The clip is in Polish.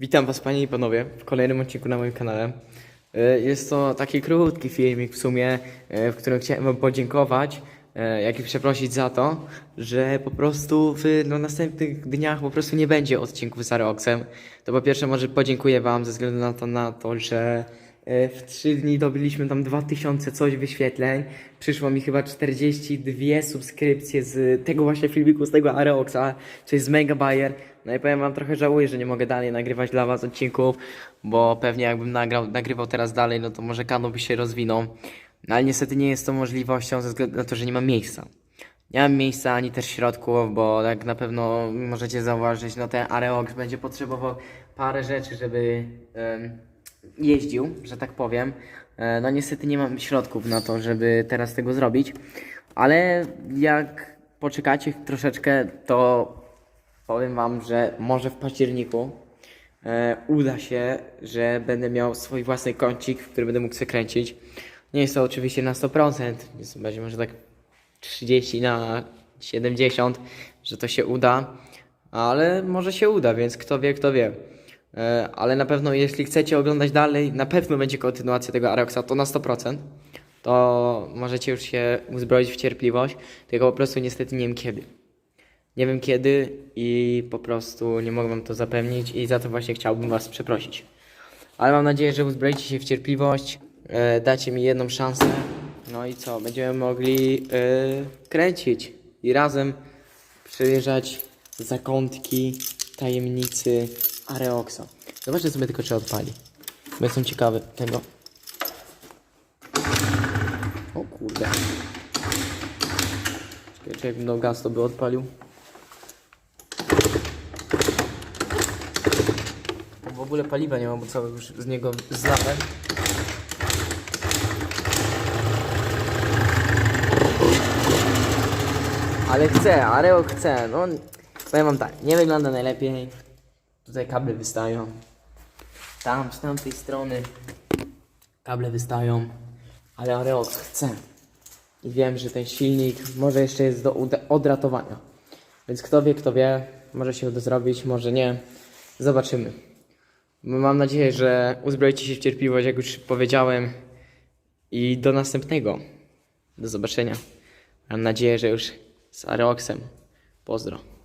Witam Was Panie i Panowie w kolejnym odcinku na moim kanale. E, Jest to taki krótki filmik w sumie, e, w którym chciałem Wam podziękować, e, jak i przeprosić za to, że po prostu w no, następnych dniach po prostu nie będzie odcinków z Areoxem. To po pierwsze może podziękuję Wam ze względu na to, na to że w 3 dni dobiliśmy tam 2000 coś wyświetleń. Przyszło mi chyba 42 subskrypcje z tego właśnie filmiku, z tego Areoxa, co jest mega bajer. No i powiem wam, trochę żałuję, że nie mogę dalej nagrywać dla was odcinków, bo pewnie jakbym nagrał, nagrywał teraz dalej, no to może kanał by się rozwinął. No ale niestety nie jest to możliwością ze względu na to, że nie mam miejsca. Nie mam miejsca ani też środków, bo jak na pewno możecie zauważyć, no ten Areox będzie potrzebował parę rzeczy, żeby em, jeździł, że tak powiem. E, No niestety nie mam środków na to, żeby teraz tego zrobić, ale jak poczekacie troszeczkę, to powiem wam, że może w październiku e, uda się, że będę miał swój własny kącik, który będę mógł sobie kręcić. Nie jest to oczywiście na 100%, więc będzie może tak 30 na 70, że to się uda, ale może się uda, więc kto wie, kto wie. E, Ale na pewno, jeśli chcecie oglądać dalej, na pewno będzie kontynuacja tego Aroxa, to na 100%. To możecie już się uzbroić w cierpliwość, tylko po prostu niestety nie wiem kiedy. Nie wiem kiedy i po prostu nie mogę wam to zapewnić i za to właśnie chciałbym was przeprosić. Ale mam nadzieję, że uzbroicie się w cierpliwość, e, dacie mi jedną szansę. No i co, będziemy mogli e, kręcić i razem przyjrzeć zakątki tajemnicy Areoxa. Zobaczę sobie tylko, czy odpali. Bo jestem ciekawy tego. O kurde. Czekaj, czy jakbym dał gaz, to by odpalił. W ogóle paliwa nie mam, bo cały już z niego zlałem. Ale chcę, Areo chce. No, powiem wam tak, nie wygląda najlepiej. Tutaj kable wystają. Tam, z tamtej strony kable wystają. Ale Areo chce. I wiem, że ten silnik może jeszcze jest do odratowania. Więc kto wie, kto wie, może się uda zrobić, może nie. Zobaczymy. Mam nadzieję, że uzbroicie się w cierpliwość, jak już powiedziałem. I do następnego. Do zobaczenia. Mam nadzieję, że już z Areoxem. Pozdro.